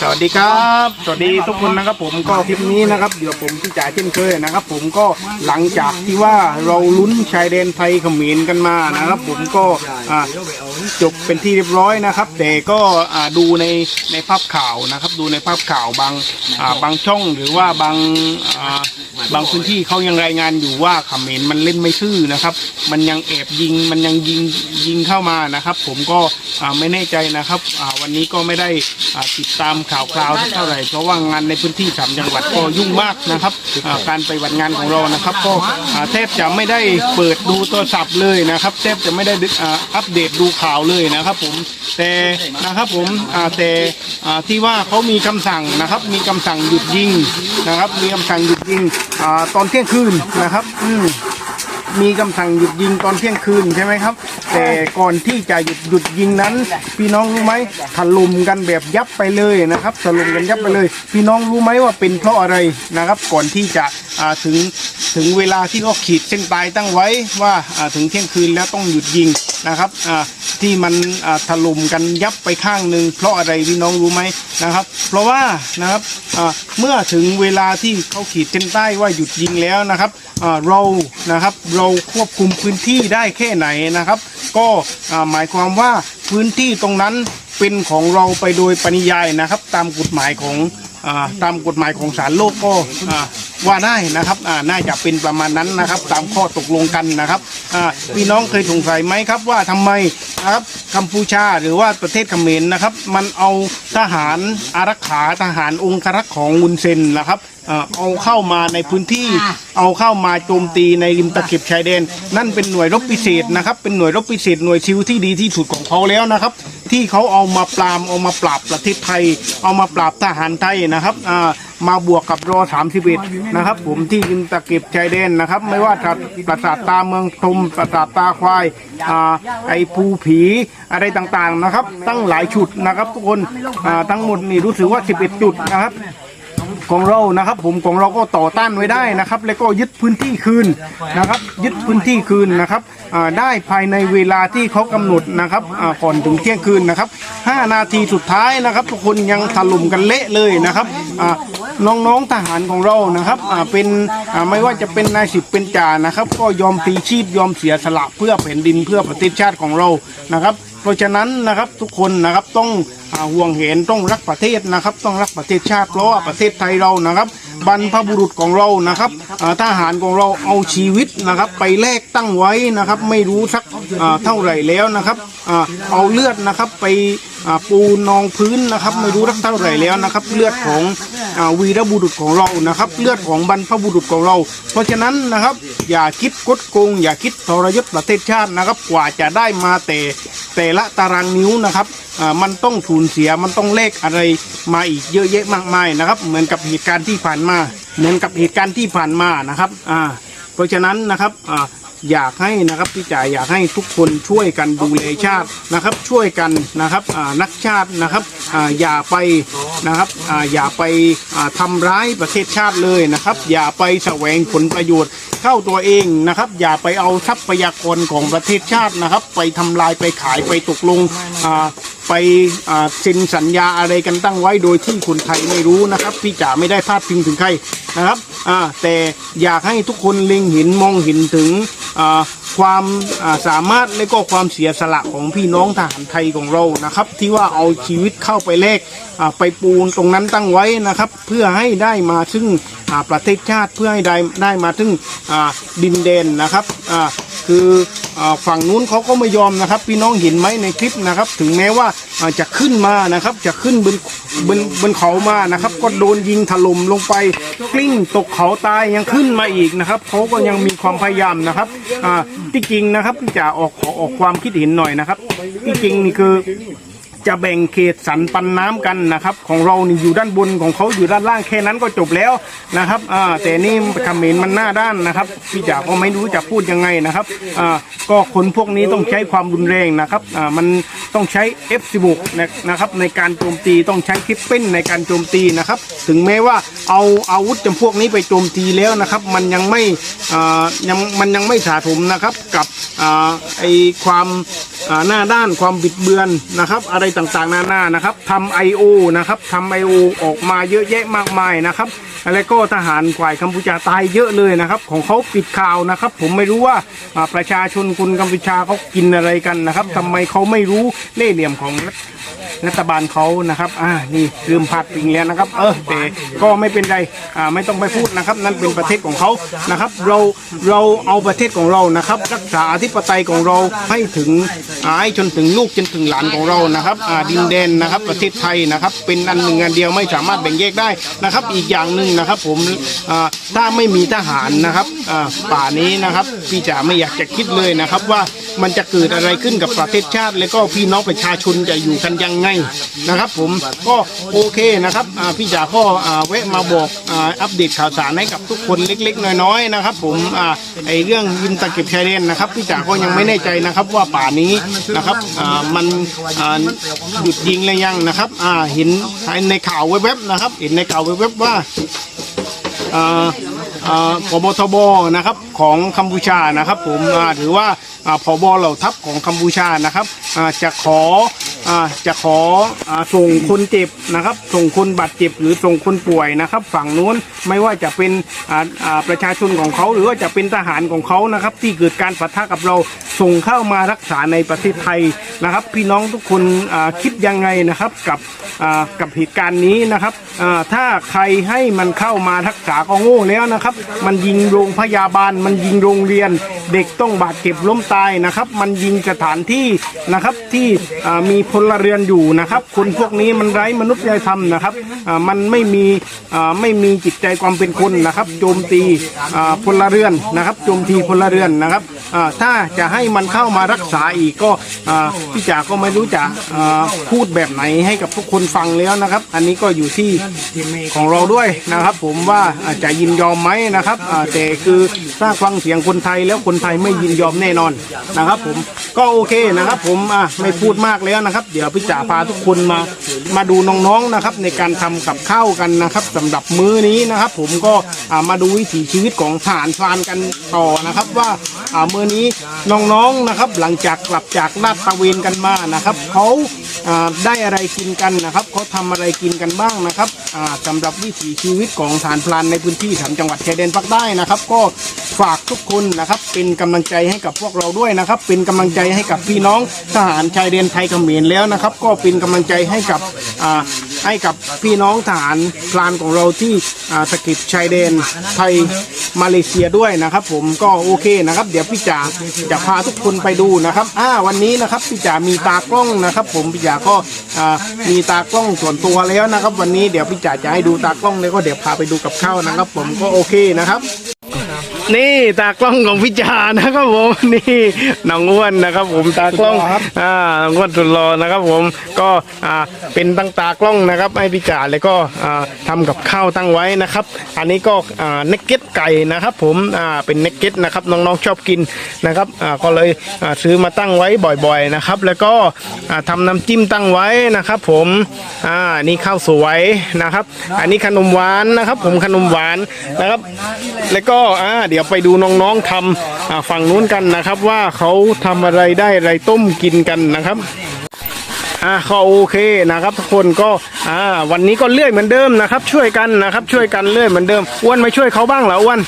สวัสดีครับ สวัสดีทุกคนนะครับผมก็คลิปนี้นะครับเดี๋ยวผมพี่จ่าเช่นเคยนะครับ ผมก็หลังจากที่ว่าเราลุ้นชายแดนไทยเขมรกันมานะครับ ผมก็จบเป็นที่เรียบร้อยนะครับ แต่ก็ดูในในภาพข่าวนะครับ ดูในภาพข่าวบางบางช่องหรือว่าบางบางพื้นที่เขายังรายงานอยู่ว่าเขมรมันเล่นไม่ซื่อนะครับ มันยังแอบยิงมันยังยิงยิงเข้ามานะครับ ผมก็ไม่แน่ใจนะครับวันนี้ก็ไม่ได้อ่าติดตามข่าวคราวเท่าไหร่เพราะว่างานในพื้นที่สามจังหวัดก็ยุ่งมากนะครับอ่าการไปฏิบัติงานของเรานะครับ ก็อ่าแทบจะไม่ได้เปิดดูโทรศัพท์เลยนะครับแทบจะไม่ได้อ่าอัปเดตดูข่าวเลยนะครับผมแต่นะครับผมอ่าแต่อ่าที่ว่าเขามีคำสั่งนะครับ มีคำสั่งหยุดยิงนะครับมีคำสั่งหยุดยิงอ่าตอนเที่ยงคืนนะครับอืม มีคำสั่งหยุดยิงตอนเที่ยงคืนใช่ไหมครับ แต่ก่อนที่จะหยุดหยุดยิงนั้น พี่น้องรู้ไหมถล่มกันแบบยับไปเลยนะครับถล่มกันยับไปเลย พี่น้องรู้ไหมว่าเป็นเพราะอะไรนะครับ ก่อนที่จะถึงถึงเวลาที่เขาขีดเส้นตายตั้งไว้ว่าถึงเที่ยงคืนแล้วต้องหยุดยิงนะครับ ที่มันถล่มกันยับไปข้างหนึ่งเพราะอะไรพี่น้องรู้ไหมนะครับ เพราะว่านะครับเมื่อถึงเวลาที่เขาขีดเส้นใต้ว่าหยุดยิงแล้วนะครับเรานะครับเราควบคุมพื้นที่ได้แค่ไหนนะครับ ก็หมายความว่าพื้นที่ตรงนั้นเป็นของเราไปโดยปริยายนะครับ ตามกฎหมายของอตามกฎหมายของศาลโลกก็ ว่าได้นะครับอ่าน่าจะเป็นประมาณนั้นนะครับ ตามข้อตกลงกันนะครับอ่าพี่น้องเคยสงสัยไหมครับว่าทำไมนะครับกัมพูชาหรือว่าประเทศเขมรนะครับ มันเอาทหารอารักขาทหารองครักษ์ของมุนเซนนะครับอ่าเอาเข้ามาในพื้นที่ เอาเข้ามาโจมตีในริมตะเข็บชายแดน นั่นเป็นหน่วยรบพิเศษนะครับ เป็นหน่วยรบพิเศษหน่วยซิลที่ดีที่สุดของเขาแล้วนะครับ ที่เขาเอามาปรามเอามาปราบประเทศไทย เอามาปราบทหารไทยนะครับอ่า มาบวกกับรอ31นะครับ ผมที่ริมตะเก็บชายแดนนะครับ ไม่ว่าจะปราสาทตาเมืองทมปราสาทตาควายอ่าไอภูผีอะไรต่างๆนะครับ ตั้งหลายชุดนะครับ ทุกคนอ่าทั้งหมดนี่รู้สึกว่า 11 จุดนะครับ ของเรานะครับ ผมของเราก็ต่อต้านไว้ได้นะครับ แล้วก็ยึดพื้นที่คืนนะครับ ยึดพื้นที่คืนนะครับได้ภายในเวลาที่เขากำหนดนะครับอ่าก่อนถึงเที่ยงคืนนะครับ 5 นาทีสุดท้ายนะครับทุกคนยังถล่มกันเละเลยนะครับอ่าน้องๆทหารของเรานะครับอ่าเป็นไม่ว่าจะเป็นนายสิบเป็นจ่านะครับ ก็ยอมพีชีพยอมเสียสละเพื่อแผ่นดินเพื่อประเทศชาติของเรานะครับ เพราะฉะนั้นนะครับทุกคนนะครับต้องห่วงเห็นต้องรักประเทศนะครับ ต้องรักประเทศชาติเพราะว่าประเทศไทยเรานะครับ บรรพบุรุษของเรานะครับทหารของเราเอาชีวิตนะครับ ไปแลกตั้งไว้นะครับ ไม่รู้สักเท่าไหร่แล้วนะครับเอาเลือดนะครับไปปูนองพื้นนะครับ ไม่รู้สักเท่าไหร่แล้วนะครับ เลือดของวีรบุรุษของเรานะครับ เลือดของบรรพบุรุษของเรา เพราะฉะนั้นนะครับ อย่าคิดกดโกง อย่าคิดทรยศประเทศชาตินะครับ กว่าจะได้มาแต่แต่ละตารางนิ้วนะครับมันต้องสูญเสียมันต้องเลขอะไรมาอีกเยอะแยะมากมายนะครับ เหมือนกับเหตุการณ์ที่ผ่านมา เหมือนกับเหตุการณ์ที่ผ่านมานะครับอ่าเพราะฉะนั้นนะครับ อยากให้นะครับพี่จ่ายอยากให้ทุกคนช่วยกันดูแลชาตินะครับ ช่วยกันนะครับนักชาตินะครับอย่าไปนะครับอย่าไปทำทำร้ายประเทศชาติเลยนะครับ อย่าไปแสวงผลประโยชน์เข้าตัวเองนะครับ อย่าไปเอาทรัพยากรของประเทศชาตินะครับ ไปทำลายไปขายไปตกลง ไปเซ็นสัญญาอะไรกันตั้งไว้โดยที่คนไทยไม่รู้นะครับ พี่จ๋าไม่ได้พาดพิงถึงใครนะครับแต่อยากให้ทุกคนเล็งเห็นมองเห็นถึงความสามารถและก็ความเสียสละของพี่น้องทหารไทยของเรานะครับ ที่ว่าเอาชีวิตเข้าไปแลกไปปูนตรงนั้นตั้งไว้นะครับ เพื่อให้ได้มาซึ่งประเทศชาติเพื่อให้ได้ได้มาถึงอ่าดินแดนนะครับ คือฝั่งนู้นเขาก็ไม่ยอมนะครับ พี่น้องเห็นไหมในคลิปนะครับ ถึงแม้ว่าจะขึ้นมานะครับ จะขึ้นบนบนบนเขามานะครับ ก็โดนยิงถล่มลงไปกลิ้งตกเขาตายยังขึ้นมาอีกนะครับเขาก็ยังมีความพยายามนะครับที่จริงนะครับที่จะออกขอออกความคิดเห็นหน่อยนะครับที่จริงนี่คือ จะแบ่งเขตสันปันน้ำกันนะครับ ของเรานี่อยู่ด้านบนของเขาอยู่ด้านล่างแค่นั้นก็จบแล้วนะครับอ่าแต่นี่เมรมันหน้าด้านนะครับพี่จ๋าก็ไม่รู้จะพูดยังไงนะครับอ่าก็คนพวกนี้ต้องใช้ความรุนแรงนะครับอ่ามันต้องใช้ F16 นะนะครับในการโจมตีต้องใช้คลิปเป็นในการโจมตีนะครับ ถึงแม้ว่าเอาอาวุธจำพวกนี้ไปโจมตีแล้วนะครับ มันยังไม่อ่ายังมันยังไม่สาถมนะครับกับอ่าไอความอ่าหน้าด้านความบิดเบือนนะครับ อะไรต่างๆ นานานะครับทำ IO นะครับทำ IO อออกมาเยอะแยะมากมายนะครับแล้วก็ทหารฝ่ายกัมพูชาตายเยอะเลยนะครับ ของเขาปิดข่าวนะครับ ผมไม่รู้ว่าประชาชนคนกัมพูชาเขากินอะไรกันนะครับทำไมเขาไม่รู้เล่ห์เหลี่ยมของรัฐบาลเขานะครับ อ่า นี่ลืมพัดปิงแล้วนะครับ เออ แต่ก็ไม่เป็นไร อ่า ไม่ต้องไปพูดนะครับ นั่นเป็นประเทศของเขานะครับ เรา เราเอาประเทศของเรา นะครับ รักษาอธิปไตยของเราให้ถึงอาให้จนถึงลูกจนถึงหลานของเรา นะครับดินแดนนะครับประเทศไทยนะครับ เป็นอันหนึ่งอันเดียวไม่สามารถแบ่งแยกได้นะครับ อีกอย่างหนึ่งนะครับผมถ้าไม่มีทหารนะครับป่านี้นะครับพี่จ๋าไม่อยากจะคิดเลยนะครับว่ามันจะเกิดอะไรขึ้นกับประเทศชาติ และก็พี่น้องประชาชนจะอยู่กันยังไงนะครับ ผมก็โอเคนะครับพี่จ๋าก็แวะมาบอกอัปเดตข่าวสารให้กับทุกคนเล็ก ๆ น้อยๆนะครับ ผมไอเรื่องยิมตะเก็บชายแดนนะครับพี่จ๋าก็ยังไม่แน่ใจนะครับว่าป่านี้นะครับมันหยุดยิงหรือยังนะครับ อ่าเห็นในข่าวเว็บๆนะครับ เห็นในข่าวเว็บๆว่าอ่าอ่าพบทบนะครับของกัมพูชานะครับ ผมอ่าถือว่าอ่าพบเหล่าทัพของกัมพูชานะครับอ่าจะขอ จะขออส่งคนเจ็บนะครับ ส่งคนบาดเจ็บหรือส่งคนป่วยนะครับ ฝั่งนู้นไม่ว่าจะเป็นประชาชนของเขาหรือว่าจะเป็นทหารของเขานะครับ ที่เกิดการปะทะกับเราส่งเข้ามารักษาในประเทศไทยนะครับ พี่น้องทุกคนคิดยังไงนะครับกับกับเหตุการณ์นี้นะครับถ้าใครให้มันเข้ามารักษาก็โง่แล้วนะครับ มันยิงโรงพยาบาล มันยิงโรงเรียน เด็กต้องบาดเจ็บล้มตายนะครับ มันยิงสถานที่นะครับที่มีพลเรือนอยู่นะครับ คนพวกนี้มันไร้มนุษยธรรมนะครับมันไม่มีไม่มีจิตใจความเป็นคนนะครับ โจมตีพลเรือนนะครับ โจมตีพลเรือนนะครับ อ่าถ้าจะให้มันเข้ามารักษาอีกก็อ่าพี่จ๋าก็ไม่รู้จะอ่าพูดแบบไหนให้กับทุกคนฟังแล้วนะครับ อันนี้ก็อยู่ที่ของเราด้วยนะครับ ผมว่าอาจะยินยอมไหมนะครับอ่าแต่คือถ้าฟังเสียงคนไทยแล้วคนไทยไม่ยินยอมแน่นอนนะครับ ผมก็โอเคนะครับ ผมอะไม่พูดมากแล้วนะครับ เดี๋ยวพี่จ๋าพาทุกคนมามาดูน้องๆนะครับ ในการทำกับข้าวกันนะครับสำหรับมื้อนี้นะครับ ผมก็อ่ามาดูวิถีชีวิตของทหารพรานกันต่อนะครับว่า อ่ามื้อนี้น้องๆนะครับหลังจากกลับจากลาดตระเวนกันมานะครับเขาอ่าได้อะไรกินกันนะครับเขาทำอะไรกินกันบ้างนะครับอ่าสำหรับวิถีชีวิตของทหารพรานในพื้นที่สามจังหวัดชายแดนภาคใต้นะครับ ก็ฝากทุกคนนะครับเป็นกำลังใจให้กับพวกเราด้วยนะครับ เป็นกำลังใจให้กับพี่น้องทหารชายแดนไทยเขมรแล้วนะครับ ก็เป็นกำลังใจให้กับอ่า ให้กับพี่น้องทหารพรานของเราที่อ่าตะกิบชายแดนไทยมาเลเซียด้วยนะครับ ผมก็โอเคนะครับ เดี๋ยวพี่จ๋าจะพาทุกคนไปดูนะครับอ่าวันนี้นะครับพี่จ๋ามีตากล้องนะครับ ผมพี่จ๋าก็อ่ามีตากล้องส่วนตัวแล้วนะครับ วันนี้เดี๋ยวพี่จ๋าจะให้ดูตากล้องแล้วก็เดี๋ยวพาไปดูกับข้าวนะครับ ผมก็โอเคนะครับ นี่ตากล้องของพี่จานะครับผมนี่น้องอ้วนนะครับ ผมตากล้องอ่าน้องอ้วนสุดรอนะครับ ผมก็อ่าเป็นตั้งตากล้องนะครับให้พี่จาแล้วก็อ่าทำกับข้าวตั้งไว้นะครับ อันนี้ก็อ่าเนกเก็ตไก่นะครับ ผมอ่าเป็นเนกเก็ตนะครับน้องๆชอบกินนะครับอ่าก็เลยอ่าซื้อมาตั้งไว้บ่อยๆนะครับ แล้วก็อ่าทำน้ำจิ้มตั้งไว้นะครับ ผมอ่านี่ข้าวสวยนะครับ อันนี้ขนมหวานนะครับ ผมขนมหวานนะครับ แล้วก็อ่าเดี๋ยวไปดูน้องๆทำฝั่งนู้นกันนะครับ ว่าเขาทำอะไรได้อะไรต้มกินกันนะครับอ่าก็โอเคนะครับ ทุกคนก็อ่าวันนี้ก็เลื่อยเหมือนเดิมนะครับ ช่วยกันนะครับ ช่วยกันเลื่อยเหมือนเดิมอ้วนมาช่วยเขาบ้างเหรออ้วน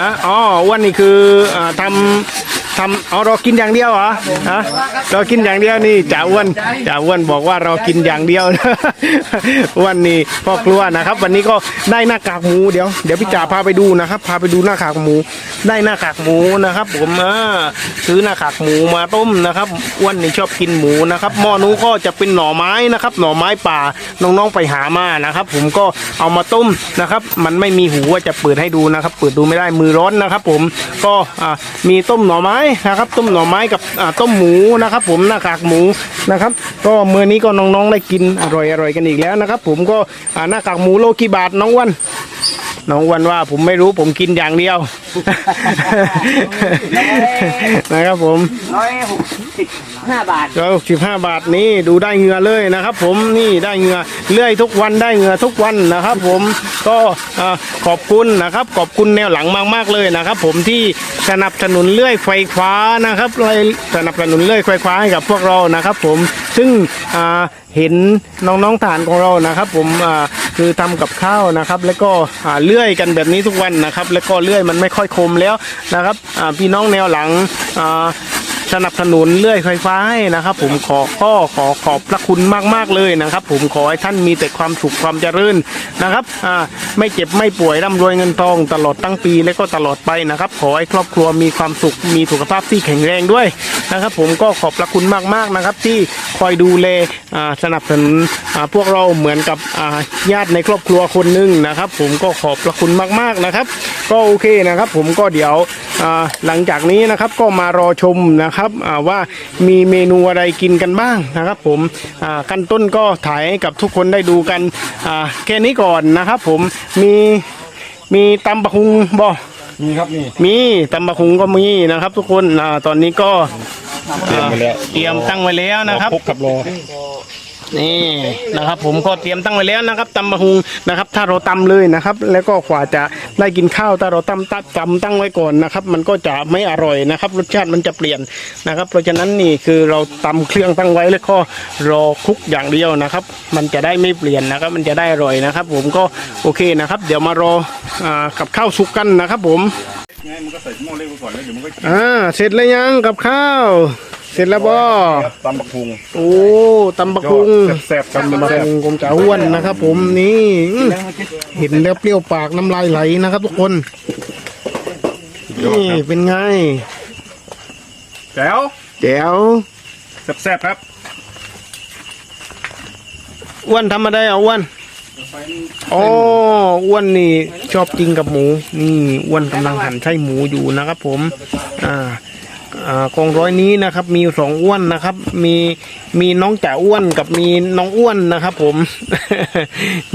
ฮะอ๋ออ้วนนี่คืออ่าทำทำเอาเรากินอย่างเดียวเหรอฮะเรากินอย่างเดียวนี่จ่าอ้วนจ่าอ้วนบอกว่าเรากินอย่างเดียวอ้วนนี่พ่อครัวนะครับ วันนี้ก็ได้หน้ากากหมูเดี๋ยวเดี๋ยวพี่จ่าพาไปดูนะครับ พาไปดูหน้ากากหมู ได้หน้ากากหมูนะครับ ผมอ่าซื้อหน้ากากหมูมาต้มนะครับอ้วนนี่ชอบกินหมูนะครับหม้อนู้ก็จะเป็นหน่อไม้นะครับ หน่อไม้ป่าน้องๆไปหามานะครับ ผมก็เอามาต้มนะครับ มันไม่มีหูว่าจะเปิดให้ดูนะครับ เปิดดูไม่ได้มือร้อนนะครับ ผมก็อ่ามีต้มหน่อไม้นะครับ ต้มหน่อไม้กับต้มหมูนะครับ ผมหน้ากากหมูนะครับ ก็มื้อนี้ก็น้องๆได้กินอร่อยอร่อยกันอีกแล้วนะครับ ผมก็หน้ากากหมูโลกี่บาทน้องวัน น้องวันว่าผมไม่รู้ผมกินอย่างเดียว นะครับผมร้อยหกสิบห้าบาทร้อยหกสิบห้าบาทนี้ดูได้เหงื่อเลยนะครับ ผมนี่ได้เหงื่อเลื่อยทุกวันได้เหงื่อทุกวันนะครับ ผมก็อ่าขอบคุณนะครับ ขอบคุณแนวหลังมากๆเลยนะครับ ผมที่สนับสนุนเลื่อยไฟฟ้านะครับเลยสนับสนุนเลื่อยไฟฟ้าให้กับพวกเรานะครับ ผมซึ่งอ่าเห็นน้องๆทหารของเรานะครับ ผมอ่าคือทำกับข้าวนะครับ แล้วก็อ่าเลื่อยกันแบบนี้ทุกวันนะครับ แล้วก็เลื่อยมันไม่ค่อยคมแล้วนะครับพี่น้องแนวหลังอ่า สนับสนุนเลื่อยไฟฟ้าให้นะครับ ผมขอข้อขอขอบพระคุณมากๆเลยนะครับ ผมขอให้ท่านมีแต่ความสุขความเจริญนะครับอ่าไม่เจ็บไม่ป่วยร่ำรวยเงินทองตลอดทั้งปีและก็ตลอดไปนะครับ ขอให้ครอบครัวมีความสุขมีสุขภาพที่แข็งแรงด้วยนะครับ ผมก็ขอบพระคุณมากๆนะครับ ที่คอยดูแลอ่าสนับสนุนอ่าพวกเราเหมือนกับอ่าญาติในครอบครัวคนหนึ่งนะครับ ผมก็ขอบพระคุณมากๆนะครับ ก็โอเคนะครับ ผมก็เดี๋ยว หลังจากนี้นะครับก็มารอชมนะครับอ่าว่ามีเมนูอะไรกินกันบ้างนะครับ ผมอ่าขั้นต้นก็ถ่ายให้กับทุกคนได้ดูกันอ่าแค่นี้ก่อนนะครับ ผมมีมีตำบะคุงบ่มีครับนี่มีตำบะคุงก็มีนะครับ ทุกคนอ่าตอนนี้ก็เตรียมไปแล้วเตรียมตั้งไว้แล้วนะครับพกกับรอนี่นะครับผมก็เตรียมตั้งไว้แล้วนะครับตำบะฮุงนะครับ ถ้าเราตำเลยนะครับ แล้วก็กว่าจะ ได้กินข้าวถ้าเราตำตำตำตั้งไว้ก่อนนะครับ มันก็จะไม่อร่อยนะครับ รสชาติมันจะเปลี่ยนนะครับ เพราะฉะนั้นนี่คือเราตำเครื่องตั้งไว้แล้วก็รอคลุกอย่างเดียวนะครับ มันจะได้ไม่เปลี่ยนนะครับ มันจะได้อร่อยนะครับ ผมก็โอเคนะครับ เดี๋ยวมารออ่ากับข้าวสุกกันนะครับ ผมไงมันก็ใส่หม้อเล็กไปก่อนแล้วเดี๋ยวมันก็อ่าเสร็จแล้วยังกับข้าว เสร็จแล้วบ่ตำบักพุงโอ้ตำบะคุงแซ่บๆตำตำบับะกพุคุงงกลมจ่าอ้วนนะครับผมนี่อื้อเห็นแล้วเปรี้ยวปากน้ำลายไหลนะครับ ทุกคนนี่เป็นไงแจ๋วแจ๋วแซ่บๆครับอ้วนทำมาได้เอาอ้วนอ๋ออ้วนนี่ชอบกินกับหมู นี่อ้วนกำลังหั่นไส้หมูอยู่นะครับผม อ่าอ่า กองร้อยนี้นะครับ มีสองอ้วนนะครับ มีมีน้องจ่าอ้วนกับมีน้องอ้วนนะครับ ผม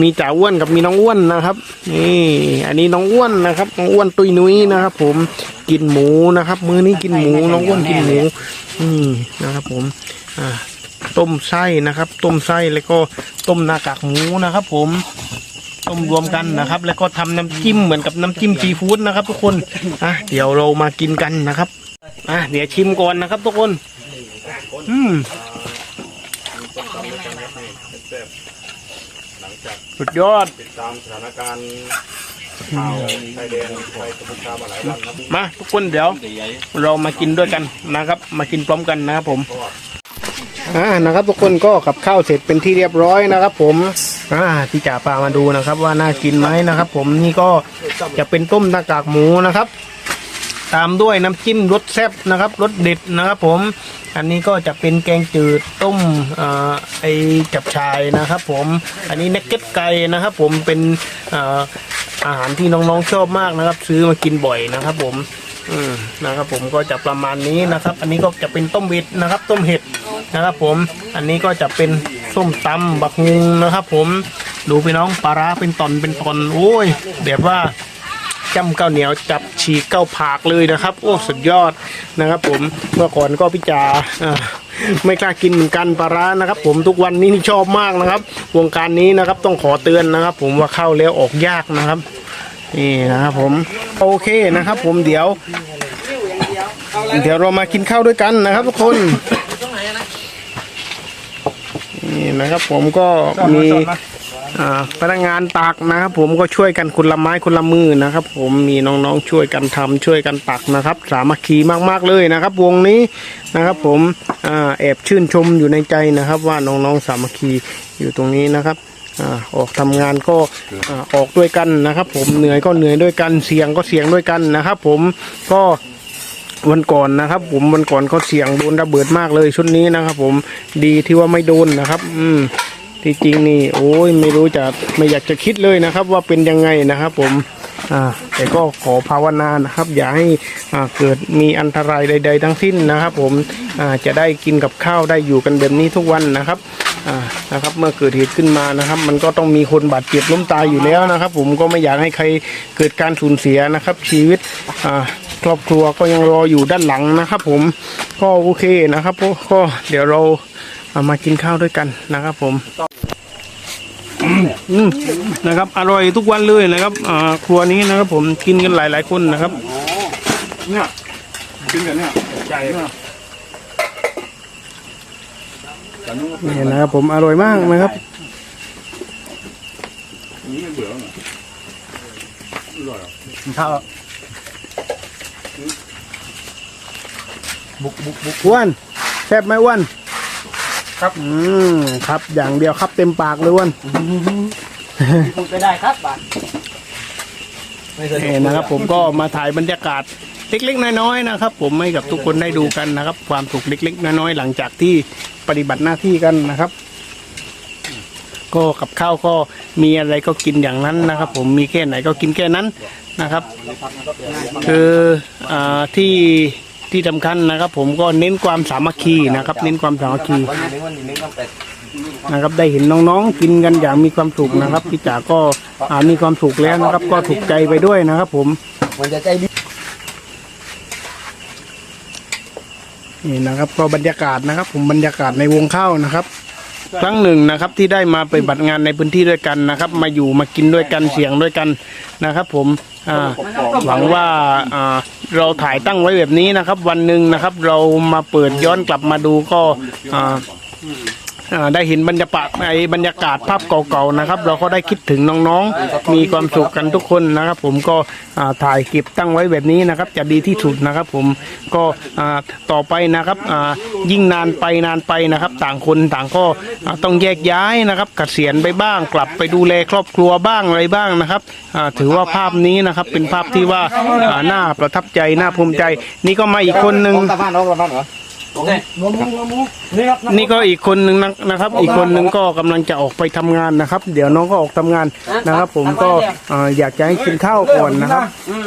มีจ่าอ้วนกับมีน้องอ้วนนะครับ นี่ อันนี้น้องอ้วนนะครับน้องอ้วนตุยนุ้ยนะครับ ผมกินหมูนะครับ มื้อนี้กินหมูน้องอ้วนกินหมูนี่นะครับ ผม อ่า ต้มไส้นะครับ ต้มไส้แล้วก็ต้มหน้ากากหมูนะครับ ผมต้มรวมกันนะครับ แล้วก็ทำน้ำจิ้มเหมือนกับน้ำจิ้มซีฟู้ดนะครับ ทุกคนอะเดี๋ยวเรามากินกันนะครับ อะเดี๋ยวชิมก่อนนะครับทุกคน อืมสุดยอด ติดตามสถานการณ์ข่าวชายแดนไปกัมพูชามาหลายวันครับมาทุกคนเดี๋ยว เรามากินด้วยกันนะครับ มากินพร้อมกันนะครับผมอ่านะครับทุกคนก็กับข้าวเสร็จเป็นที่เรียบร้อยนะครับ ผมอ่าที่จ่าปลามาดูนะครับ ว่าน่ากินไหมนะครับ ผมนี่ก็จะเป็นต้มหน้ากากหมูนะครับ ตามด้วยน้ำจิ้มรสแซ่บนะครับรสเด็ดนะครับผม อันนี้ก็จะเป็นแกงจืดต้มอ่อไอจับชายนะครับผม อันนี้เนกเก็ตไก่นะครับผมเป็นอาหารที่น้องๆชอบมากนะครับ ซื้อมากินบ่อยนะครับผมอืมนะครับผมก็จะประมาณนี้นะครับ อันนี้ก็จะเป็นต้มเห็ดนะครับ ต้มเห็ดนะครับ ผม อันนี้ก็จะเป็นส้มตำบักฮุงนะครับ ผม ดูพี่น้องปลาร้าเป็นตอนเป็นตอนโอ้ยแบบว่า จ้ำข้าวเหนียวจับฉีกเก้าผากเลยนะครับ โอ้สุดยอดนะครับผมเมื่อก่อนก็พิจาอ่าไม่กล้ากินเหมือนกันปลาร้านะครับ ผมทุกวันนี้นี่ชอบมากนะครับ วงการนี้นะครับต้องขอเตือนนะครับ ผมว่าเข้าแล้วออกยากนะครับนี่นะครับผมโอเคนะครับ ผมเดี๋ยว เดี๋ยวเรามากินข้าวด้วยกันนะครับ ทุกคน นี่นะครับผมก็มีอ่าพนักงานตักนะครับ ผมก็ช่วยกันคนละไม้คนละมือนะครับ ผมมีน้องๆช่วยกันทำช่วยกันตักนะครับ สามัคคีมากๆเลยนะครับ วงนี้นะครับ ผมอ่าแอบชื่นชมอยู่ในใจนะครับ ว่าน้องๆสามัคคีอยู่ตรงนี้นะครับอ่าออกทำงานก็อ่าออกด้วยกันนะครับ ผมเหนื่อยก็เหนื่อยด้วยกันเสียงก็เสียงด้วยกันนะครับ ผมก็ วันก่อนนะครับ ผมวันก่อนเขาเสี่ยงโดนระเบิดมากเลยชุดนี้นะครับ ผมดีที่ว่าไม่โดนนะครับ อืมที่จริงนี่โอ้ยไม่รู้จะไม่อยากจะคิดเลยนะครับ ว่าเป็นยังไงนะครับ ผมอ่าแต่ก็ขอภาวนานะครับ อย่าให้อ่าเกิดมีอันตรายใด ๆ ทั้งสิ้นนะครับ ผมอ่าจะได้กินกับข้าวได้อยู่กันแบบนี้ทุกวันนะครับอ่านะครับ เมื่อเกิดเหตุขึ้นมานะครับ มันก็ต้องมีคนบาดเจ็บล้มตายอยู่แล้วนะครับ ผมก็ไม่อยากให้ใครเกิดการสูญเสียนะครับ ชีวิตอ่า ครอบครัวก็ยังรออยู่ด้านหลังนะครับผมก็โอเคนะครับก็เดี๋ยวเราเอามากินข้าวด้วยกันนะครับผมนะครับอร่อยทุกวันเลยนะครับครัวนี้นะครับผมกินกันหลาย ๆ คนนะครับเนี่ยกินกันเนี่ยใจเนี่ยนี่นะครับผมอร่อยมากนะครับนี่ไม่เบื่อเหรออร่อยเหรอข้าวอ้วนแซ่บไหมอ้วนครับอืมครับ อย่างเดียวครับเต็มปากเลยอ้วนพูดไปได้ครับบาทนี่นะครับ ผมก็มาถ่ายบรรยากาศเล็กๆ น้อยๆนะครับ ผมให้กับทุกคนได้ดูกันนะครับ ความสุขเล็กๆ น้อยๆหลังจากที่ปฏิบัติหน้าที่กันนะครับก็กับข้าวก็มีอะไรก็กินอย่างนั้นนะครับ ผมมีแค่ไหนก็กินแค่นั้นนะครับ คืออาที่ ที่สำคัญนะครับ ผมก็เน้นความสามัคคีนะครับ เน้นความสามัคคี นะครับได้เห็นน้องๆกินกันอย่างมีความสุขนะครับพี่จ๋าก็อ่ามีความสุขแล้วนะครับ ก็ถูกใจไปด้วยนะครับ ผมมันจะใจดีนี่นะครับ ก็บรรยากาศนะครับ ผมบรรยากาศในวงข้าวนะครับ ครั้งหนึ่งนะครับ ที่ได้มาไปฏิบัติงานในพื้นที่ด้วยกันนะครับ มาอยู่มากินด้วยกันเสียงด้วยกันนะครับ ผม อ่าหวังว่าอ่าเราถ่ายตั้งไว้แบบนี้นะครับ วันหนึ่งนะครับ เรามาเปิดย้อนกลับมาดูก็อ่า อ่าได้เห็นบรรยากาศไอ้บรรยากาศภาพเก่าๆนะครับ เราก็ได้คิดถึงน้องๆ มีความสุขกันทุกคนนะครับ ผมก็อ่าถ่ายเก็บตั้งไว้แบบนี้นะครับ จะดีที่สุดนะครับ ผมก็อ่าต่อไปนะครับอ่ายิ่งนานไปนานไปนะครับ ต่างคนต่างก็อ่าต้องแยกย้ายนะครับเกษียณไปบ้าง กลับไปดูแลครอบครัวบ้างอะไรบ้างนะครับอ่าถือว่าภาพนี้นะครับ เป็นภาพที่ว่าอ่าน่าประทับใจน่าภูมิใจ นี่ก็มาอีกคนหนึ่งตาบ้านน้องตาบ้านเหรอ โอเคงมุงงมุนี่ครับนี่ก็อีกคนหนึ่งนะนะครับ อีกคนหนึ่งก็กำลังจะออกไปทำงานนะครับ เดี๋ยวน้องก็ออกทำงานนะครับ ผมก็เอ่ออยากจะให้กินข้าวก่อนนะครับ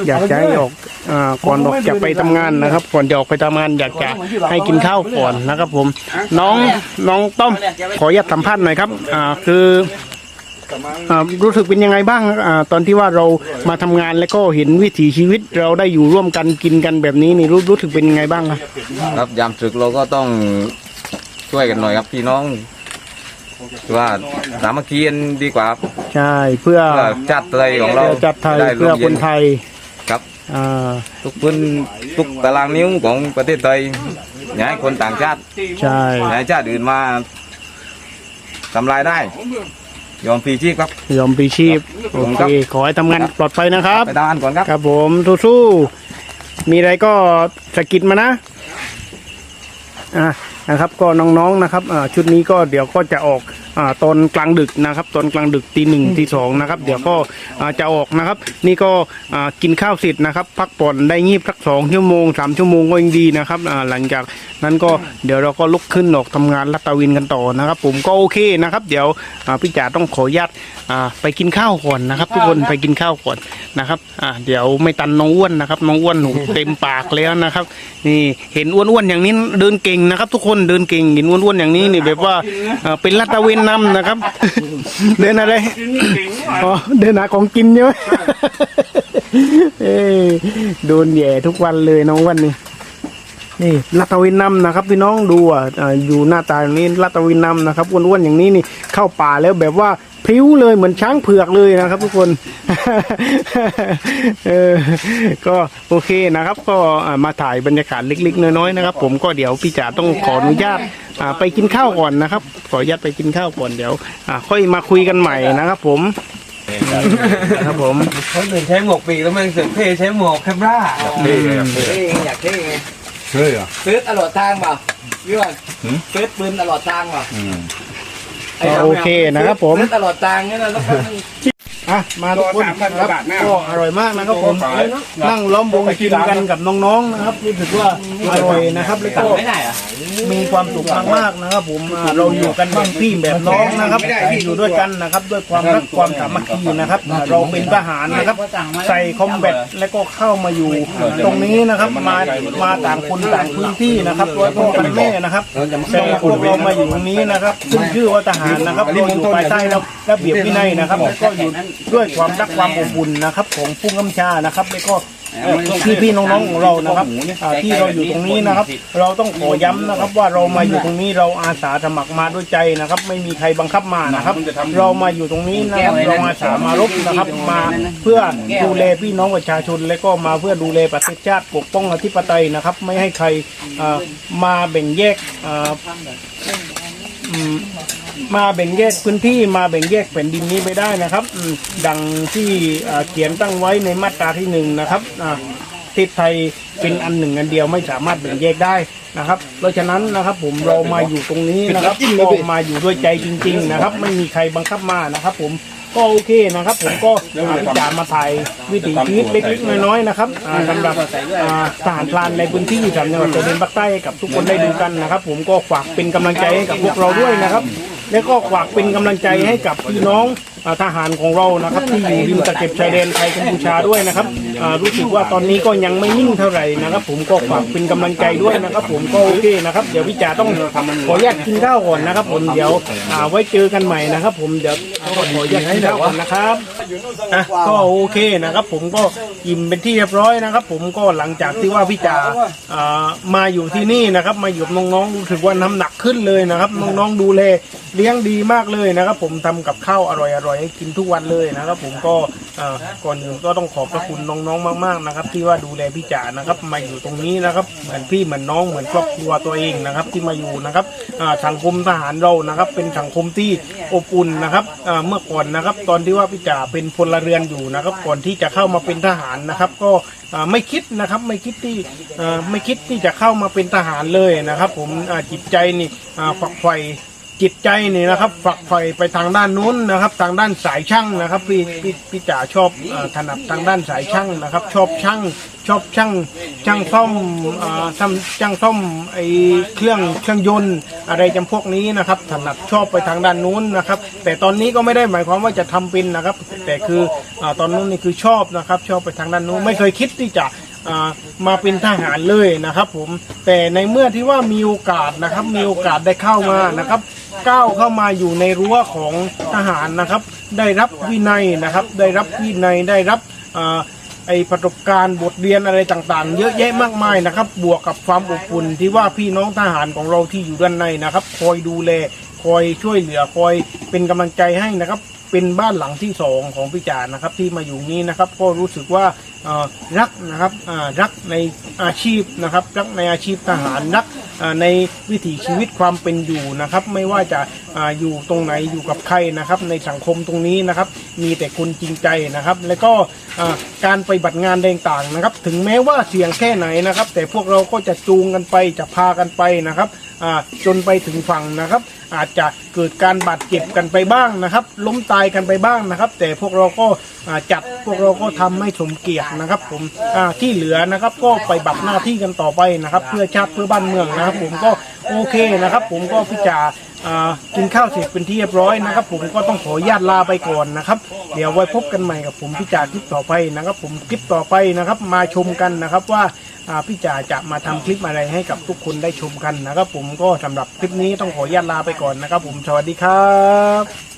อยากจะให้ออกอ่าก่อนออกจะไปทำงานนะครับ ก่อนจะออกไปทำงาน อยากจะให้กินข้าวก่อนนะครับ ผม น้องน้องต้อมขออนุญาตสัมภาษณ์หน่อยครับ อ่าคือ อ่ารู้สึกเป็นยังไงบ้างอ่าตอนที่ว่าเรามาทำงานแล้วก็เห็นวิถีชีวิตเราได้อยู่ร่วมกันกินกันแบบนี้นี่รู้รู้สึกเป็นยังไงบ้างครับครับยามศึกเราก็ต้องช่วยกันหน่อยครับพี่น้องคือว่าสามัคคีกันดีกว่าครับใช่เพื่อเพื่อชาติไทยของเราเพื่อจัดไทยได้เพื่อร่มคย็นไทยครับ อ่าทุกพื้นทุกตารางนิ้วของประเทศไทยอย่าให้คนต่างชาติใช่ อย่าให้ชาติอื่นมาทำลายได้ ยอมฟรีชีพครับ ยอมปีชีพโอผมเคครับ ขอให้ทำงานปลอดภัยนะครับ ไปทำงานก่อนครับ ครับผมสู้ๆมีอะไรก็สะกิดมานะอะนะครับก็น้องๆนะครับอ่าชุดนี้ก็เดี๋ยวก็จะออกอ่า ตอนกลางดึกนะครับ ตอนกลางดึกตีหนึ่งตีสองนะครับ เดี๋ยวก็อ่าจะออกนะครับ นี่ก็อ่ากินข้าวเสร็จนะครับ พักผ่อนได้งีบสักสองชั่วโมงสามชั่วโมงก็ยังดีนะครับอ่าหลังจากนั้นก็เดี๋ยวเราก็ลุกขึ้นออกทำงานลัดตระเวินกันต่อนะครับ ผมก็โอเคนะครับ เดี๋ยวอ่าพี่จ๋าต้องขออนุญาตอ่าไปกินข้าวก่อนนะครับ ทุกคนไปกินข้าวก่อนนะครับอ่าเดี๋ยวไม่ตันน้องอ้วนนะครับ น้องอ้วนหนูเต็มปากแล้วนะครับ นี่เห็นอ้วนๆอย่างนี้เดินเก่งนะครับ ทุกคนเดินเก่งเห็นอ้วนๆอย่างนี้นี่แบบว่าอ่าเป็นลัดตระเวนนำนะครับ เดินอะไรอ๋อเดินหาของกินใช่ไหมเอ้ยโดนแย่ทุกวันเลยน้องอ้วันนี่นี่ลัดตระเวนนำนะครับพี่น้องดูอะอ่าอยู่หน้าตาอย่างนี้ลัดตระเวนนำนะครับอ้วนๆอย่างนี้นี่เข้าป่าแล้วแบบว่า พริ้วเลยเหมือนช้างเผือกเลยนะครับ ทุกคนเออก็โอเคนะครับ ก็อ่ามาถ่ายบรรยากาศเล็ก ๆ น้อยๆนะครับ ผมก็เดี๋ยวพี่จ๋าต้องขออนุญาตอ่าไปกินข้าวก่อนนะครับ ขออนุญาตไปกินข้าวก่อนเดี๋ยวอ่าค่อยมาคุยกันใหม่นะครับ ผมนะครับผมคนอื่นใช้หมวกปีกแล้วมันเสือกเท่ใช้หมวกแคบราเท่เลยอะเท่อยากเท่ไงเท่อะซื้อตลอดทางเปล่าพี่วันซื้อปืนตลอดทางเปล่าอืม ก็โอเคนะครับผม ตลอดทางเนี่ยนะแล้วก็ ออะมาทุกคนนะครับก็อร่อยมากนะครับผมนั่งล้อมวงกินกันกับน้องๆนะครับรู้สึกว่าอร่อยนะครับแล้วก็ไม่ได้อะมีความสุขมากๆนะครับผมอ่าเราอยู่กันแบบพี่แบบน้องนะครับอยู่ด้วยกันนะครับด้วยความรักความสามัคคีนะครับอ่าเราเป็นทหารนะครับใส่คอมแบทแล้วก็เข้ามาอยู่ตรงนี้นะครับมามาต่างคนต่างพื้นที่นะครับร้อยพ่อพันแม่นะครับแต่พวกเรามาอยู่ตรงนี้นะครับขึ้นชื่อว่าทหารนะครับเราอยู่ภายใต้ระเบียบวินัยนะครับแล้วก็อยู่ด้วยความรักความอบอุ่นนะครับ ของผู้กำชานะครับแล้วก็พี่พี่ๆน้องๆของเรานะครับอ่าที่เราอยู่ตรงนี้นะครับ เราต้องขอย้ำนะครับ ว่าเรามาอยู่ตรงนี้เราอาสาสมัครมาด้วยใจนะครับ ไม่มีใครบังคับมานะครับ เรามาอยู่ตรงนี้นะครับเราอาสามารบนะครับ มาเพื่อดูแลพี่น้องประชาชน และก็มาเพื่อดูแลประเทศชาติปกป้องอธิปไตยนะครับ ไม่ให้ใครอ่ามาแบ่งแยกอ่าอืม มาแบ่งแยกพื้นที่มาแบ่งแยกแผ่นดินนี้ไปได้นะครับอืมดังที่อ่าเขียนตั้งไว้ในมาตราที่หนึ่งนะครับอ่าประเทศไทยเป็นอันหนึ่งอันเดียวไม่สามารถแบ่งแยกได้นะครับ เพราะฉะนั้นนะครับผมเรามาอยู่ตรงนี้นะครับก็มาอยู่ด้วยใจจริง ๆ นะครับ ไม่มีใครบังคับมานะครับ ผมก็โอเคนะครับ ผมก็อาพิจารณ์มาถ่ายวิถีชีวิตเล็กๆน้อยๆนะครับอ่าสำหรับอ่าทหารพรานในพื้นที่สามจังหวัดชายแดนภาคใต้ให้กับทุกคนได้ดูกันนะครับ ผมก็ฝากเป็นกำลังใจให้กับพวกเราด้วยนะครับ และก็ฝากเป็นกำลังใจให้กับพี่น้องอ่าทหารของเรานะครับที่อยู่ริมตะเข็บชายแดนไทยกัมพูชาด้วยนะครับอ่ารู้สึกว่าตอนนี้ก็ยังไม่นิ่งเท่าไหร่นะครับผมก็ฝากเป็นกำลังใจด้วยนะครับผมก็โอเคนะครับเดี๋ยวพี่จ๋าต้องขออนุญาตกินข้าวก่อนนะครับผมเดี๋ยวอ่าไว้เจอกันใหม่นะครับผมเดี๋ยวขออนุญาตกินข้าวก่อนนะครับ ก็โอเคนะครับ ผมก็อิ่มเป็นที่เรียบร้อยนะครับ ผมก็หลังจากที่ว่าพี่จ๋าอ่ามาอยู่ที่นี่นะครับ มาอยู่น้องๆรู้สึกว่าน้ำหนักขึ้นเลยนะครับ น้องๆดูแลเลี้ยงดีมากเลยนะครับ ผมทำกับข้าวอร่อยๆให้กินทุกวันเลยนะครับ ผมก็ก่อก่อนอื่นก็ต้องขอบพระคุณน้องๆมาก ๆนะครับ ที่ว่าดูแลพี่จ๋านะครับ มาอยู่ตรงนี้นะครับเหมือนพี่เหมือนน้องเหมือนครอบครัวตัวเองนะครับ ที่มาอยู่นะครับสังคมทหารเรานะครับ เป็นสังคมที่อบอุ่นนะครับเมื่อก่อนนะครับ ตอนที่ว่าพี่จ๋าเป็นพลเรือนอยู่นะครับ ก่อนที่จะเข้ามาเป็นทหารนะครับ ก็อ่าไม่คิดนะครับไม่คิดที่อ่าไม่คิดที่จะเข้ามาเป็นทหารเลยนะครับ ผมอ่าจิตใจนี่อ่าฝักใฝ่ จิตใจนี่นะครับ ฝักใฝ่ไปทางด้านนู้นนะครับ ทางด้านสายช่างนะครับพี่พี่พี่จ๋าชอบอ่าถนัดทางด้านสายช่างนะครับ ชอบช่างชอบช่างช่างซ่อมอ่าทำช่างซ่อมไอเครื่องเครื่องยนต์อะไรจำพวกนี้นะครับ ถนัดชอบไปทางด้านนู้นนะครับ แต่ตอนนี้ก็ไม่ได้หมายความว่าจะทำเป็นนะครับ แต่คืออ่าตอนนู้นนี่คือชอบนะครับ ชอบไปทางด้านนู้นไม่เคยคิดที่จะ อ่ามาเป็นทหารเลยนะครับ ผมแต่ในเมื่อที่ว่ามีโอกาสนะครับ มีโอกาสได้เข้ามานะครับ ก้าวเข้ามาอยู่ในรั้วของทหารนะครับ ได้รับวินัยนะครับ ได้รับวินัยได้รับอ่าไอประสบการณ์บทเรียนอะไรต่างๆ เยอะแยะมากมายนะครับ บวกกับความอบอุ่นที่ว่าพี่น้องทหารของเราที่อยู่ด้านในนะครับ คอยดูแลคอยช่วยเหลือคอยเป็นกำลังใจให้นะครับ เป็นบ้านหลังที่สองของพี่จานะครับที่มาอยู่นี้นะครับก็รู้สึกว่ารักนะครับรักในอาชีพนะครับรักในอาชีพทหารรักในวิถีชีวิตความเป็นอยู่นะครับ ไม่ว่าจะออยู่ตรงไหนอยู่กับใครนะครับ ในสังคมตรงนี้นะครับ มีแต่คนจริงใจนะครับ แล้วก็การไปบัตรงานต่างๆนะครับ ถึงแม้ว่าเสี่ยงแค่ไหนนะครับ แต่พวกเราก็จะจูงกันไปจะพากันไปนะครับ จนไปถึงฝั่งนะครับ อาจจะเกิดการบาดเจ็บกันไปบ้างนะครับ ล้มตายกันไปบ้างนะครับ แต่พวกเราก็จัดพวกเราก็ทำให้สมเกียรตินะครับ ผมที่เหลือนะครับก็ไปบัตรหน้าที่กันต่อไปนะครับ เพื่อชาติเพื่อบ้านเมืองนะครับ ผมก็โอเคนะครับ ผมก็พิจารกินข้าวเสร็จเป็นที่เรียบร้อยนะครับ ผมก็ต้องขอญาตลาไปก่อนนะครับ เดี๋ยวไว้พบกันใหม่กับผมพิจารคลิปต่อไปนะครับ ผมคลิปต่อไปนะครับ มาชมกันนะครับว่า พี่จ่าจะมาทำคลิปอะไรให้กับทุกคนได้ชมกันนะครับผมก็สำหรับคลิปนี้ต้องขออนุญาตลาไปก่อนนะครับผมสวัสดีครับ